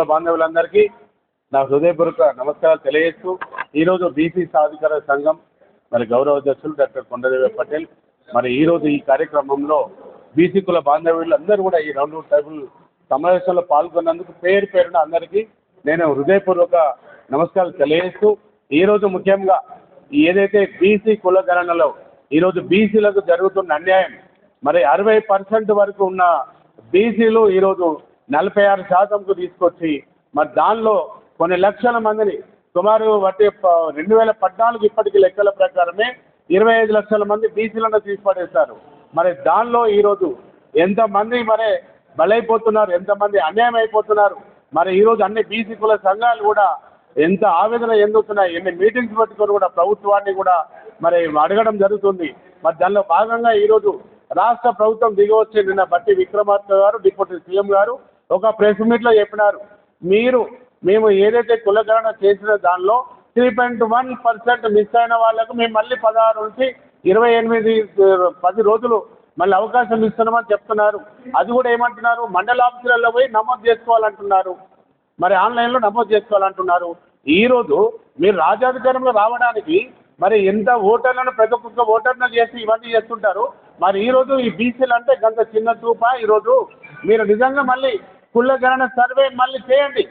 కుల బాంధవులందరికీ నా హృదయపూర్వక నమస్కారాలు తెలియజేస్తూ ఈరోజు బీసీ సాధికార సంఘం మరి గౌరవ అధ్యక్షులు డాక్టర్ కొండదేవ పటేల్ మరి ఈరోజు ఈ కార్యక్రమంలో బీసీ కుల బాంధవ్యులు అందరూ కూడా ఈ రౌండ్ టేబుల్ సమావేశంలో పాల్గొన్నందుకు పేరు పేరున అందరికీ నేను హృదయపూర్వక నమస్కారాలు తెలియజేస్తూ ఈరోజు ముఖ్యంగా ఏదైతే బీసీ కులగణనలో ఈరోజు బీసీలకు జరుగుతున్న అన్యాయం మరి అరవై పర్సెంట్ వరకు ఉన్న బీసీలు ఈరోజు నలభై ఆరు శాతంకు తీసుకొచ్చి మరి దానిలో కొన్ని లక్షల మందిని సుమారు వాటి రెండు వేల పద్నాలుగు ఇప్పటికి లెక్కల ప్రకారమే ఇరవై ఐదు లక్షల మంది బీసీలను తీసిపడేస్తారు మరి దానిలో ఈరోజు ఎంతమంది మరి బలైపోతున్నారు ఎంతమంది అన్యాయం అయిపోతున్నారు మరి ఈరోజు అన్ని బీసీ కుల సంఘాలు కూడా ఎంత ఆవేదన ఎందుతున్నాయి ఎన్ని మీటింగ్స్ పెట్టుకొని కూడా ప్రభుత్వాన్ని కూడా మరి అడగడం జరుగుతుంది. మరి దానిలో భాగంగా ఈరోజు రాష్ట్ర ప్రభుత్వం దిగవచ్చి నిన్న బట్టి విక్రమార్క గారు డిప్యూటీ సీఎం గారు ఒక ప్రెస్ మీట్లో చెప్పినారు. మీరు మేము ఏదైతే కులగణన చేసిన దానిలో three point one percent miss అయిన వాళ్ళకు మేము మళ్ళీ పదహారు నుంచి ఇరవై ఎనిమిది పది రోజులు మళ్ళీ అవకాశం ఇస్తున్నామని చెప్తున్నారు. అది కూడా ఏమంటున్నారు? మండల ఆఫీసులలో పోయి నమోదు చేసుకోవాలంటున్నారు. మరి ఆన్లైన్లో నమోదు చేసుకోవాలంటున్నారు. ఈరోజు మీరు రాజ్యాధికారంలో రావడానికి మరి ఎంత ఓటర్లను ప్రతి ఒక్క ఓటర్ను చేసి ఇవన్నీ చేస్తుంటారు. మరి ఈరోజు ఈ బీసీలు అంటే గంత చిన్న చూప. ఈరోజు మీరు నిజంగా మళ్ళీ కుల గణన సర్వే మళ్ళీ చేయండి.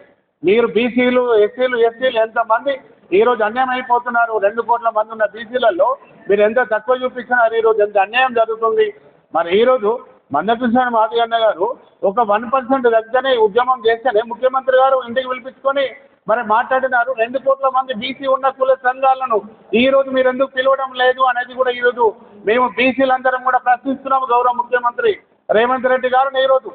మీరు బీసీలు ఎస్సీలు ఎస్సీలు ఎంతమంది ఈరోజు అన్యాయం అయిపోతున్నారు రెండు కోట్ల మంది ఉన్న బీసీలలో మీరు ఎంత తక్కువ చూపిస్తున్నారు ఈరోజు ఎంత అన్యాయం జరుగుతుంది? మరి ఈరోజు మందకృష్ణ మాది అన్న గారు ఒక వన్ పర్సెంట్ దగ్గరనే ఉద్యమం చేస్తేనే ముఖ్యమంత్రి గారు ఇంటికి పిలిపించుకొని మరి మాట్లాడినారు. రెండు కోట్ల మంది బీసీ ఉన్న కుల సంఘాలను ఈ రోజు మీరు ఎందుకు పిలవడం లేదు అనేది కూడా ఈరోజు మేము బీసీలందరం కూడా ప్రశ్నిస్తున్నాము గౌరవ ముఖ్యమంత్రి రేవంత్ రెడ్డి గారు ఈరోజు.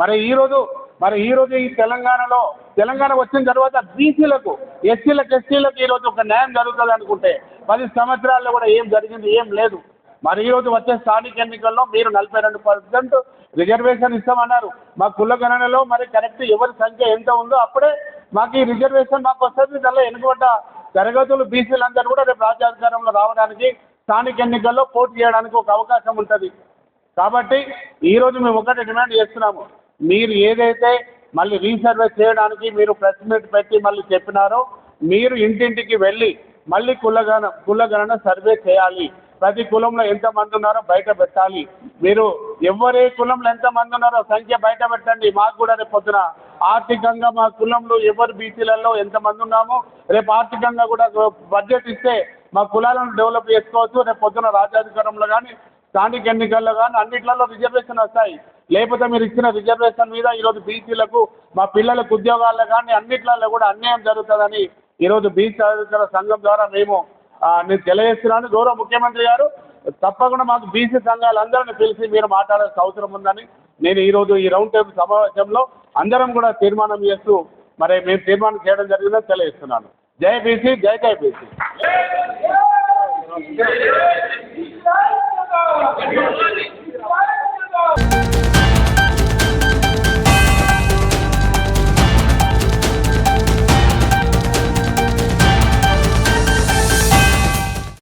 మరి ఈరోజు మరి ఈరోజు ఈ తెలంగాణలో తెలంగాణ వచ్చిన తర్వాత బీసీలకు ఎస్సీలకు ఎస్టీలకు ఈరోజు ఒక న్యాయం జరుగుతుంది అనుకుంటే పది సంవత్సరాల్లో కూడా ఏం జరిగింది ఏం లేదు. మరి ఈరోజు వచ్చే స్థానిక ఎన్నికల్లో మీరు నలభై రెండు పర్సెంట్ రిజర్వేషన్ ఇస్తామన్నారు. మా కుల గణనలో మరి కరెక్ట్ ఎవరి సంఖ్య ఎంత ఉందో అప్పుడే మాకు ఈ రిజర్వేషన్ మాకు వస్తుంది. దానిలో వెనుకబడ్డ తరగతులు బీసీలందరూ కూడా రేపు రాజ్యాధికారంలో రావడానికి స్థానిక ఎన్నికల్లో పోటీ చేయడానికి ఒక అవకాశం ఉంటుంది. కాబట్టి ఈరోజు మేము ఒకటే డిమాండ్ చేస్తున్నాము. మీరు ఏదైతే మళ్ళీ రీసర్వే చేయడానికి మీరు ప్రెస్ మీట్ పెట్టి మళ్ళీ చెప్పినారో మీరు ఇంటింటికి వెళ్ళి మళ్ళీ కులగణ కులగణన సర్వే చేయాలి. ప్రతి కులంలో ఎంతమంది ఉన్నారో బయట పెట్టాలి. మీరు ఎవరే కులంలో ఎంతమంది ఉన్నారో సంఖ్య బయట పెట్టండి. మాకు కూడా రేపు పొద్దున ఆర్థికంగా మా కులంలో ఎవరు బీసీలలో ఎంతమంది ఉన్నామో రేపు ఆర్థికంగా కూడా బడ్జెట్ ఇస్తే మా కులాలను డెవలప్ చేసుకోవచ్చు. రేపు పొద్దున రాజ్యాధికారంలో కానీ స్థానిక ఎన్నికల్లో కానీ అన్నిట్లలో రిజర్వేషన్ వస్తాయి. లేకపోతే మీరు ఇచ్చిన రిజర్వేషన్ మీద ఈరోజు బీసీలకు మా పిల్లలకు ఉద్యోగాల్లో కానీ అన్నిట్లలో కూడా అన్యాయం జరుగుతుందని ఈరోజు బీసీ అధికార సంఘం ద్వారా మేము నేను తెలియజేస్తున్నాను. గౌరవ ముఖ్యమంత్రి గారు తప్పకుండా మాకు బీసీ సంఘాలందరినీ పిలిచి మీరు మాట్లాడాల్సిన అవసరం ఉందని నేను ఈరోజు ఈ రౌండ్ టేబుల్ సమావేశంలో అందరం కూడా తీర్మానం చేస్తూ మరి మేము తీర్మానం చేయడం జరిగిందని తెలియజేస్తున్నాను. జై బీసీ జై జై బీసీ.